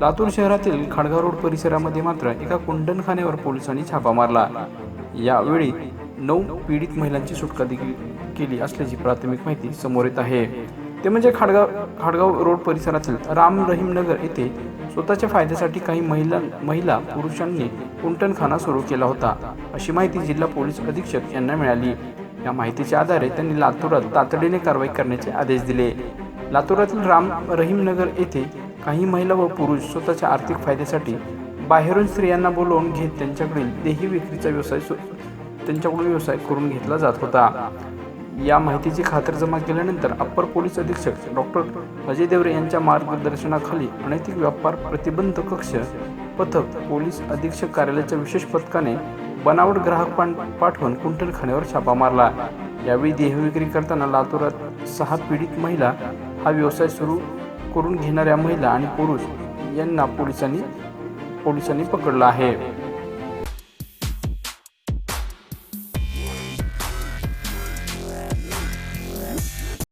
लातूर शहरातील खाडगाव रोड परिसरामध्ये मात्र एका कुंडणखान्यावर पोलिसांनी छापा मारला. यावेळी नऊ पीडित महिलांची सुटका देखील केली असल्याची प्राथमिक माहिती समोर येत आहे. ते म्हणजे खाडगाव खाडगाव रोड परिसरातील राम रहीम नगर येथे स्वतःच्या फायद्यासाठी काही महिला महिला पुरुषांनी कुंटणखाना सुरू केला होता अशी माहिती जिल्हा पोलीस अधीक्षक यांना मिळाली. या माहितीच्या आधारे त्यांनी लातूरात तातडीने कारवाई करण्याचे आदेश दिले. लातूरातील राम रहीम नगर येथे काही महिला व पुरुष स्वतःच्या आर्थिक फायद्यासाठी बाहेरून स्त्रियांना बोलवून घेत त्यांच्याकडील देही विक्रीचा व्यवसाय सु- त्यांच्याकडून व्यवसाय करून घेतला जात होता. या माहितीची खातरजमा केल्यानंतर अप्पर पोलीस अधीक्षक डॉक्टर अजय देवरे यांच्या मार्गदर्शनाखाली अनैतिक व्यापार प्रतिबंध कक्ष पथक पोलीस अधीक्षक कार्यालयाच्या विशेष पथकाने बनावट ग्राहक पाण- पाठवून कुंटलखान्यावर छापा मारला. यावेळी देहविक्री करताना लातूरात सहा पीडित महिला हा व्यवसाय सुरू करून घेणाऱ्या महिला आणि पुरुष यांना पोलिसांनी पोलिसांनी पकडलं आहे.